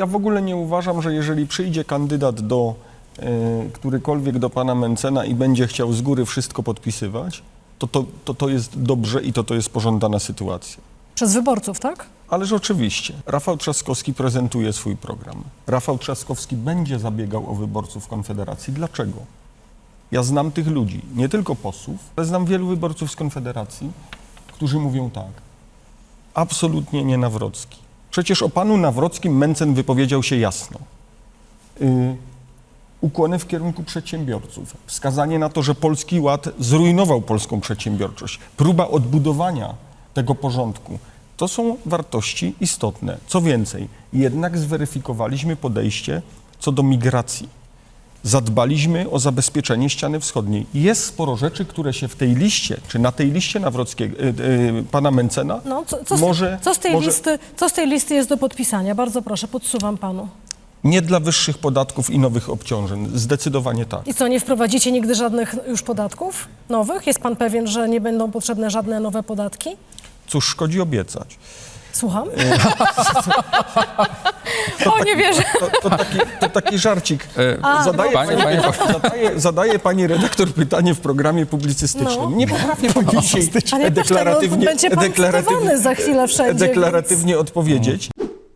ja w ogóle nie uważam, że jeżeli przyjdzie kandydat do e, którykolwiek do pana Mencena i będzie chciał z góry wszystko podpisywać, to to, to to jest dobrze i to to jest pożądana sytuacja. Przez wyborców, tak? Ależ oczywiście. Rafał Trzaskowski prezentuje swój program. Rafał Trzaskowski będzie zabiegał o wyborców Konfederacji. Dlaczego? Ja znam tych ludzi, nie tylko posłów, ale znam wielu wyborców z Konfederacji, którzy mówią tak. Absolutnie nie Nawrocki. Przecież o panu Nawrockim Mencen wypowiedział się jasno. Y, ukłony w kierunku przedsiębiorców, wskazanie na to, że Polski Ład zrujnował polską przedsiębiorczość, próba odbudowania tego porządku. To są wartości istotne. Co więcej, jednak zweryfikowaliśmy podejście co do migracji. Zadbaliśmy o zabezpieczenie ściany wschodniej. Jest sporo rzeczy, które się w tej liście, czy na tej liście Nawrockiego, y, y, pana Mencena, No, co, co, z, może, co, z tej może listy, co z tej listy jest do podpisania? Bardzo proszę, podsuwam panu. nie dla wyższych podatków i nowych obciążeń. Zdecydowanie tak. I co, nie wprowadzicie nigdy żadnych już podatków nowych? Jest pan pewien, że nie będą potrzebne żadne nowe podatki? Cóż szkodzi obiecać? Słucham? o, nie wierzę. To, to, taki, to taki żarcik. A, Zadaje, Panie- pani, panie- zadaje, zadaje pani redaktor pytanie w programie publicystycznym. No. Nie potrafię pani dzisiaj Ale też deklaratywnie, będzie pan deklaratywnie, za chwilę wszędzie, deklaratywnie odpowiedzieć.